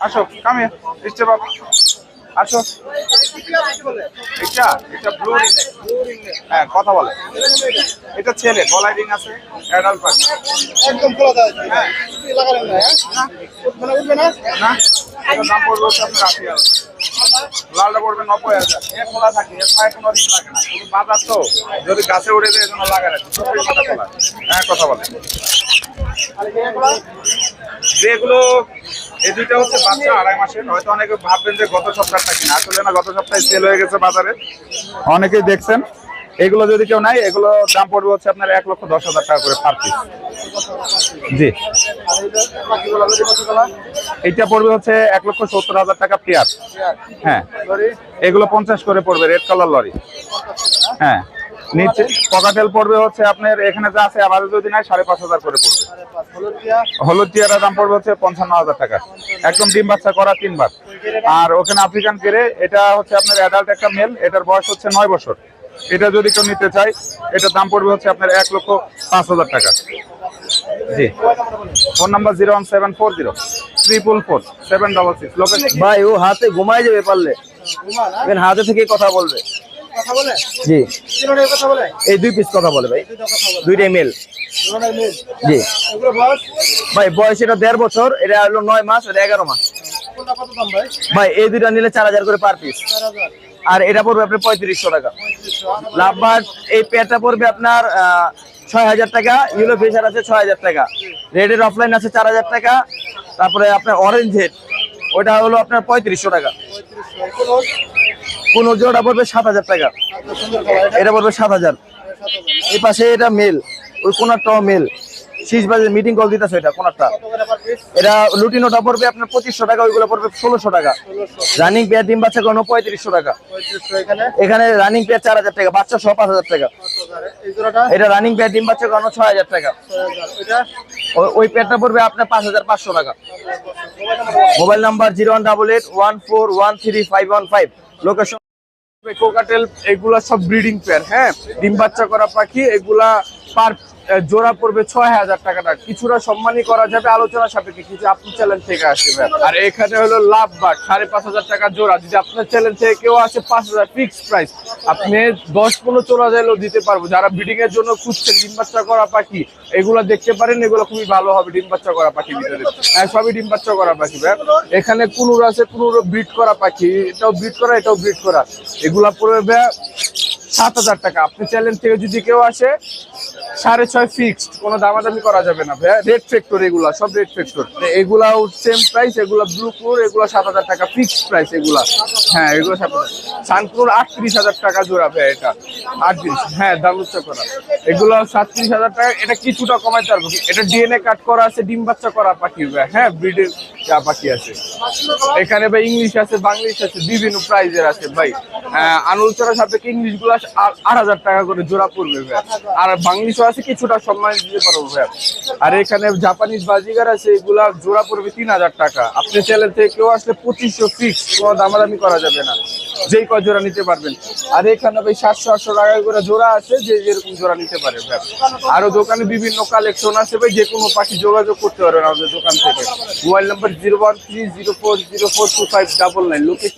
আসো কামে স্টেপ বাবা। আসো। এটা এটা ব্লু রিং হ্যাঁ কথা বলে। এটা ছেলে গলায় রিং আছে অ্যাডাল্ট পাখি একদম খোলা যায় হ্যাঁ। লাগালেন না হ্যাঁ? উঠবে না উঠবে না? না। এটার দাম পড়বে হচ্ছে আপনার আশি হাজার। লালটা পড়বে নব্বই হাজার। এ খোলা থাকে এর পায়ে কোনো রিং লাগে না। শুধু বাজার তো যদি গাছে উড়ে যায় এজন্য লাগে না। চব্বিশ ঘণ্টা খোলা। হ্যাঁ কথা বলে। যেগুলো এই দুইটা হচ্ছে বাচ্চা, আড়াই মাসের। হয়তো অনেকে ভাববেন যে গত সপ্তাহটা কিনা। আসলে না, গত সপ্তাহে সেল হয়ে গেছে বাজারে। অনেকেই দেখছেন। এগুলো যদি কেউ নাই এগুলো দাম পড়বে হচ্ছে আপনার এক লক্ষ দশ হাজার টাকা করে পার পিস জি। এইটা পড়বে হচ্ছে এক লক্ষ সত্তর হাজার টাকা পেয়ার। হ্যাঁ। এগুলো পঞ্চাশ করে পড়বে রেড কালার লরি। হ্যাঁ। নিচে পকাটেল পড়বে হচ্ছে আপনার এখানে যা আছে আমাদের যদি নাই সাড়ে পাঁচ হাজার করে পড়বে। হলুদ টিয়ারের দাম পড়বে হচ্ছে পঞ্চান্ন হাজার টাকা। একদম ডিম বাচ্চা করা তিনবার। আর ওখানে আফ্রিকান কেড়ে এটা হচ্ছে আপনার অ্যাডাল্ট একটা মেল এটার বয়স হচ্ছে নয় বছর। এটা যদি কেউ নিতে চায় এটার দাম পড়বে হচ্ছে আপনার এক লক্ষ পাঁচ হাজার টাকা। জি। Phone number zero one seven four zero triple four seven double six location ভাই ও হাতে ঘুমাই যাবে পারলে। এখানে হাতে থেকে কথা বলবে। জি। এই দুই পিস কথা বলে ভাই। দুইটাই মেল জি। ভাই বয়স এটা দেড় বছর এটা হলো নয় মাস এটা এগারো মাস। ভাই? এই দুইটা নিলে চার হাজার করে পার পিস আর এটা পড়বে আপনার পঁয়ত্রিশশো টাকা। লাভবার এই পেয়ারটা পড়বে আপনার ছয় হাজার টাকা ইউলো ফিশার আছে ছয় হাজার টাকা। রেডের অফলাইন আছে চার হাজার টাকা। তারপরে আপনার অরেঞ্জ হেড ওটা হলো আপনার পঁয়ত্রিশশো টাকা। কোনো জোড়া পড়বে সাত হাজার টাকা। এটা পড়বে সাত হাজার। সাত এই পাশে এটা মেল। ওই কোনারটাও মেল। শীষ বাজে মিটিং কল দিতেছে এটা কোনারটা। এটা লুটিনোটা পড়বে আপনার পঁচিশশো টাকা ওইগুলো পড়বে ষোলোশো টাকা। রানিং পেয়ার ডিম বাচ্চা কোনো পঁয়ত্রিশশো টাকা। এখানে রানিং পেয়ার চার হাজার টাকা বাচ্চা সহ পাঁচ হাজার টাকা। এটা রানিং পেয়ার ডিম বাচ্চা কোনো ছয় হাজার টাকা। ওই পেয়ারটা পড়বে আপনার পাঁচ হাজার পাঁচশো টাকা। Mobile number zero one double eight one four one three five one five. Location cockatiel এগুলা সব ব্রিডিং পেয়ার হ্যাঁ? ডিম বাচ্চা করা পাখি, এগুলা পার জোড়া পড়বে ছয় হাজার টাকাটা কিছুটা সম্মানই করা যাবে আলোচনা সাপেক্ষে। কিছু আপনার চ্যানেল থেকে আসবে আর এখানে হলো লাভ বাট সাড়ে পাঁচ হাজার টাকা জোড়া। যদি আপনার চ্যানেল থেকে কেউ আসে, পাঁচ হাজার ফিক্সড প্রাইস আপনি দশ পনেরো চোরা যাইলেও দিতে পারব। যারা ব্রিডিং এর জন্য খুঁজছেন, ডিম বাচ্চা করা পাখি, এগুলো দেখতে পারেন, এগুলো খুবই ভালো হবে ডিম বাচ্চা করা পাখি ভিতরে। হ্যাঁ সবই ডিম বাচ্চা করা পাখি, ভাই। এখানে কুনুর আছে, কুনুর ব্রিড করা পাখি। এটাও ব্রিড করা, এটাও ব্রিড করা। এগুলা পড়বে সাত হাজার টাকা। আপনি চ্যানেল থেকে যদি কেউ আসে সাড়ে ছয় ফিক্সড কোনো দামাদামি করা যাবে না ভাইয়া। রেড ফ্যাক্টর এগুলা সব রেড ফ্যাক্টর এগুলা সেম প্রাইস এগুলা ব্লু কুর এগুলো সাত হাজার টাকা ফিক্সড প্রাইস এগুলা। হ্যাঁ এগুলো সাত হাজার সানকুর আটত্রিশ হাজার টাকা জোড়া ভাইয়া এটা। আটত্রিশ হ্যাঁ দাম উচ্চ করা। এগুলো সাতত্রিশ হাজার টাকা এটা কিছুটা কমাইতে পারব। এটা ডিএনএ কাট করা আছে ডিম বাচ্চা করা পাখি ভাইয়া। হ্যাঁ ব্রিডের যা পাখি আছে। এখানে ভাই ইংলিশ আছে বাংলিশ আছে বিভিন্ন প্রাইজের আছে ভাই। আহ, আনুলচরা সাপেক্ষে ইংলিশগুলো আট হাজার টাকা করে জোড়া পড়বে ভাই আর বাংলিশও আছে কিছুটা সম্মান দিতে পারব ভাই আর এখানে জাপানিজ বাজিগার আছে, এগুলা জোড়া পড়বে তিন হাজার টাকা। আপনি চ্যানেল থেকে কেউ আসলে পঁচিশশো ফিক্স কোনো দামাদামি করা যাবে না। যেই কয় জোড়া নিতে পারবেন। আর এখানে ভাই সাতশো আটশো টাকা করে জোড়া আছে, যে যেরকম জোড়া নিতে পারে ভাই আরও দোকানে বিভিন্ন কালেকশন আছে ভাই, যে কোনো পাখি যোগাযোগ করতে পারবেন আমাদের দোকান থেকে। Mobile number zero one three zero four zero four two five double nine location